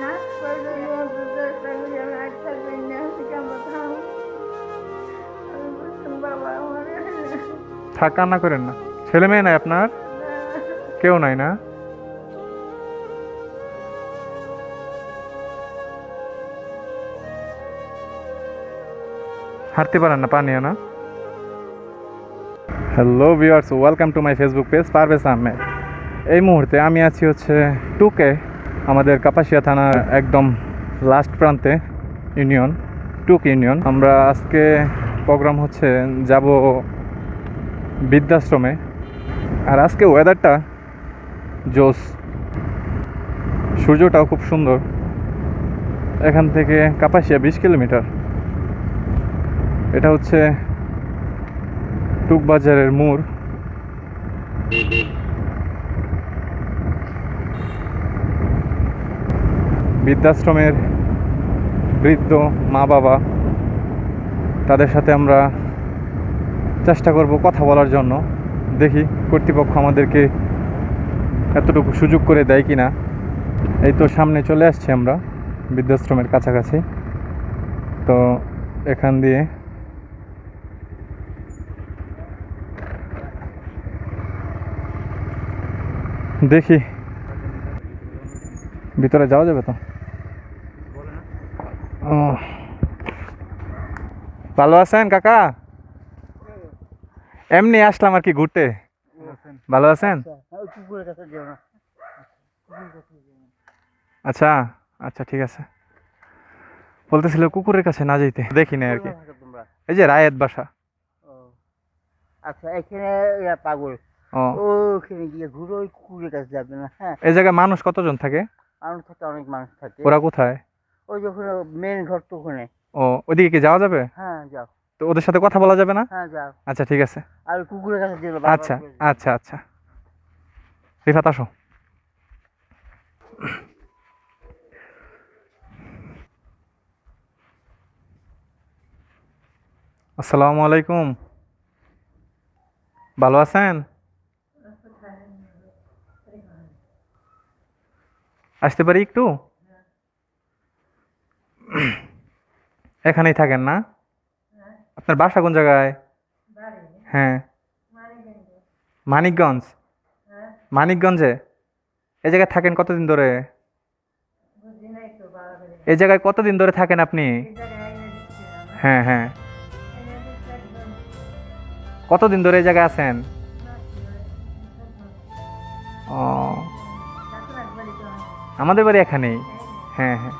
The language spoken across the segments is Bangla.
না? থাক কান্না করেন না। ছেলে মেয়ে নাই আপনার? কেউ নাই না? হাঁটতে পারেন না পানিও না। Hello viewers welcome to my Facebook page Parvez Ahmed এই মুহূর্তে আমি আছি হচ্ছে টুকে, আমাদের কাপাসিয়া থানার একদম লাস্ট প্রান্তে ইউনিয়ন, টুক ইউনিয়ন। আমরা আজকে প্রোগ্রাম হচ্ছে যাব বৃদ্ধাশ্রমে। আর আজকে ওয়েদারটা জোস সূর্যটাও খুব সুন্দর। এখান থেকে কাপাসিয়া বিশ কিলোমিটার। এটা হচ্ছে টুকবাজারের মোড়। বৃদ্ধাশ্রমের বৃদ্ধ মা বাবা তাদের সাথে আমরা চেষ্টা করব কথা বলার জন্য। দেখি কর্তৃপক্ষ আমাদেরকে এতটুকু সুযোগ করে দেয় কি না এই তো সামনে চলে আসছি আমরা বৃদ্ধাশ্রমের কাছাকাছি। তো এখান দিয়ে দেখি। ভিতরে যাওয়া যাবে তো ও ভালো আছেন কাকা? এমনি আসলাম আর কি ঘুরতে। ভালো আছেন? আচ্ছা আচ্ছা ঠিক আছে। বলতেছিল কুকুরের কাছে না যেতে দেখি না আর কি। এই যে রায়েত বাসা। আচ্ছা এখানে পাগল। ও। ওখানে গিয়ে ঘুরে ওই কুকুরের কাছে যাবে না হ্যাঁ। এই জায়গায় মানুষ কতজন থাকে? মানুষ থাকে অনেক মানুষ থাকে। ওরা কোথায়? ওই যখন মেন ঘর তো ওখানে ও ওইদিকে কি যাওয়া যাবে? হ্যাঁ যাও। তো ওদের সাথে কথা বলা যাবে না? হ্যাঁ যাও। আচ্ছা ঠিক আছে। আর কুকুরের কাছে আচ্ছা আচ্ছা আচ্ছা। রিফাত আসো। আসসালামু আলাইকুম। ভালো আছেন? আসতে পারি একটু? এখানেই থাকেন না? আপনার বাসা কোন জায়গায়? হ্যাঁ। মানিকগঞ্জ? মানিকগঞ্জে? এই জায়গায় থাকেন কতদিন ধরে? এই জায়গায় কতদিন ধরে থাকেন আপনি? হ্যাঁ হ্যাঁ। কতদিন ধরে এই জায়গায় আছেন? ও। আমাদের বাড়ি এখানেই। হ্যাঁ হ্যাঁ।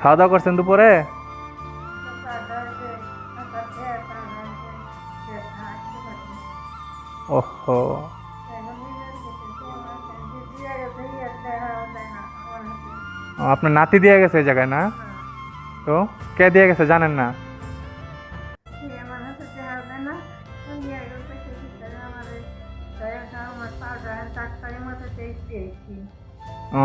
খাওয়া দাওয়া করছেন দুপুরে? ওহো ও, আপনার নাতি দিয়ে গেছে এই জায়গায় না তো কে দিয়ে গেছে জানেন না ও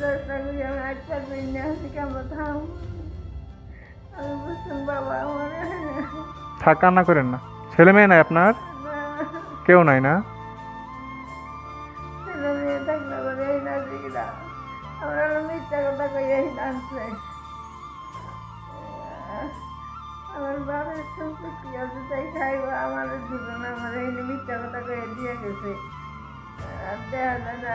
চেষ্টা আমি দিন না আমি বাবা আমার করেন না। ছেলে মেয়ে নাই আপনার? কেউ নাই না? ছেলে মেয়ে এই মিথ্যা কথা আমার বাবার আমার জীবন আমার এই মিথ্যা কথা কয়ে দিয়ে গেছে আর দেয়া দাদা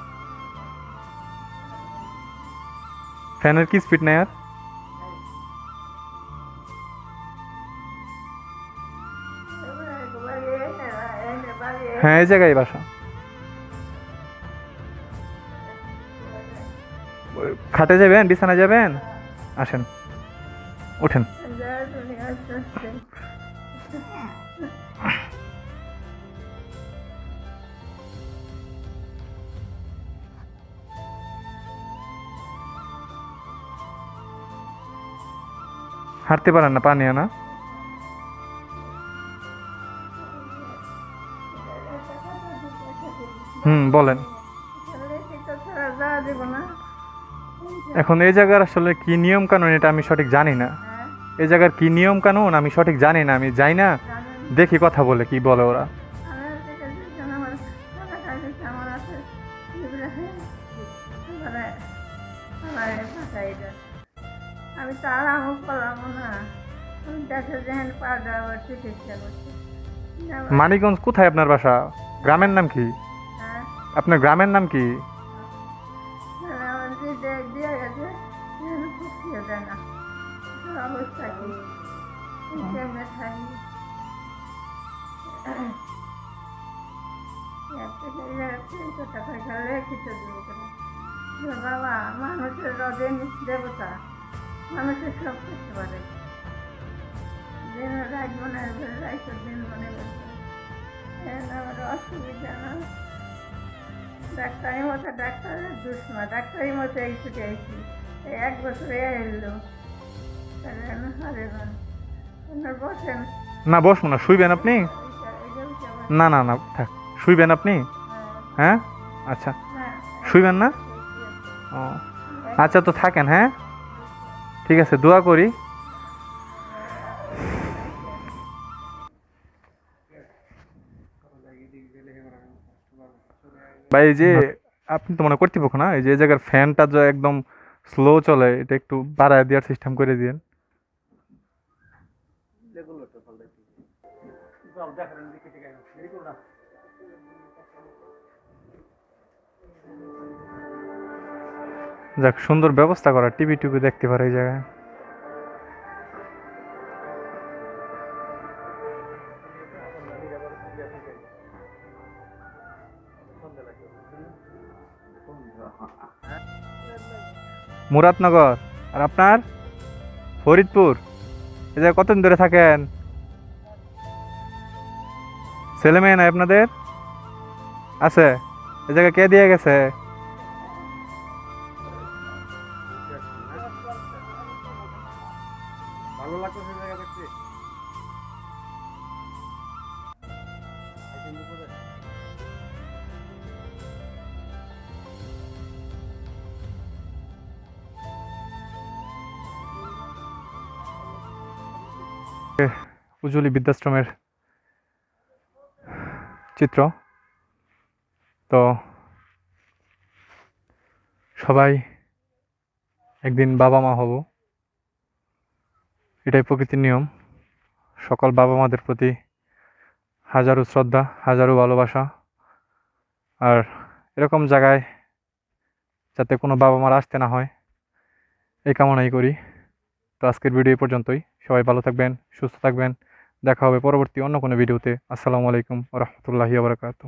ফ্যানের কি স্পিড নেই আর? হ্যাঁ এই জায়গায় বাসা। খাটে যাবেন বিছানা যাবেন? আসেন। ওঠেন। হাঁটতে পারেন না, পানি আনা। হুম, বলেন। এখন এই জায়গার আসলে কি নিয়ম কানুন এটা আমি সঠিক জানি না। এই জায়গার কি নিয়ম কানুন আমি সঠিক জানি না, আমি যাই না, দেখি কথা বলে কি বলে ওরা। আমি তো আরামও করলাম চিকিৎসা করছি মানিকগঞ্জ কোথায় আপনার বাসা? গ্রামের নাম কি? হ্যাঁ। আপনার গ্রামের নাম কি? বাবা মানুষের রদিন দেবতা মানুষের সব করতে পারে। হবে রাত দিন মনে করছে আমার অসুবিধা না মতো ডাক্তারের মতো এই ছুটে আইছি এই এক বছরে এলো না না বসবো না শুইবেন আপনি? না না না থাক শুইবেন আপনি? হ্যাঁ, আচ্ছা শুইবেন না? ও আচ্ছা তো থাকেন হ্যাঁ? ঠিক আছে দোয়া করি। ভাই এই যে আপনি তো মনে কর্তৃপক্ষ না? এই যে এই জায়গার ফ্যানটা যে একদম স্লো চলে এটা একটু বাড়ায় দেওয়ার সিস্টেম করে দিন যাক সুন্দর ব্যবস্থা করা টিভি টিভি দেখতে পারে এই জায়গায়। মুরাদনগর। আর আপনার? ফরিদপুর। এ জায়গায় কতদিন ধরে থাকেন? ছেলে মেয়ে নাই আপনাদের? আছে। এ জায়গায় কে দিয়ে গেছে? উজ্জ্বলী বৃদ্ধাশ্রমের চিত্র। তো সবাই একদিন বাবা মা হব। এটাই প্রকৃতির নিয়ম। সকল বাবা মাদের প্রতি হাজারো শ্রদ্ধা, হাজারো ভালোবাসা। আর এরকম জায়গায় যাতে কোনো বাবা মার আসতে না হয়, এই কামনাই করি। তো আজকের ভিডিও পর্যন্তই। সবাই ভালো থাকবেন, সুস্থ থাকবেন। দেখা হবে পরবর্তী অন্য কোনো ভিডিওতে। আসসালামু আলাইকুম রহমতুল্লাহি আবরকাত